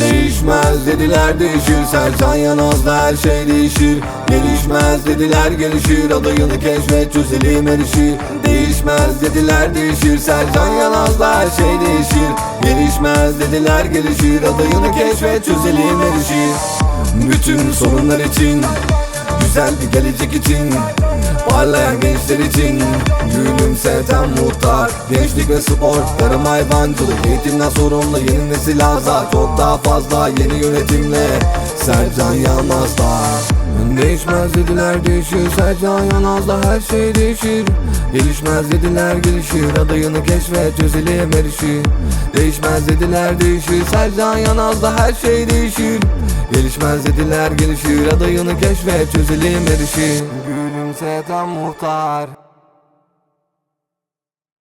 Değişmez dediler değişir. Sercan Yanaz'da her şey değişir. Gelişmez dediler gelişir. Adayını keşfet çözelim erişir Değişmez dediler değişir. Sercan Yanaz'da her şey değişir. Gelişmez dediler gelişir. Adayını keşfet çözelim erişir Bütün sorunlar için Güzel bir gelecek için Parlayan gençler için Gülümseten muhtar Gençlik ve spor Tarım hayvancılık Eğitimden sorumlu Yeni nesil azar Çok daha fazla yeni yönetimle. Sercan Yanaz'da Değişmez dediler değişir. Sercan Yanaz'da her şey değişir. Gelişmez dediler gelişir. Adayını keşfet çözelim erişir. Değişmez dediler değişir. Sercan Yanaz'da her şey değişir. Gelişmez dediler gelişir. Adayını keşfet çözelim erişir. Gülümseten muhtar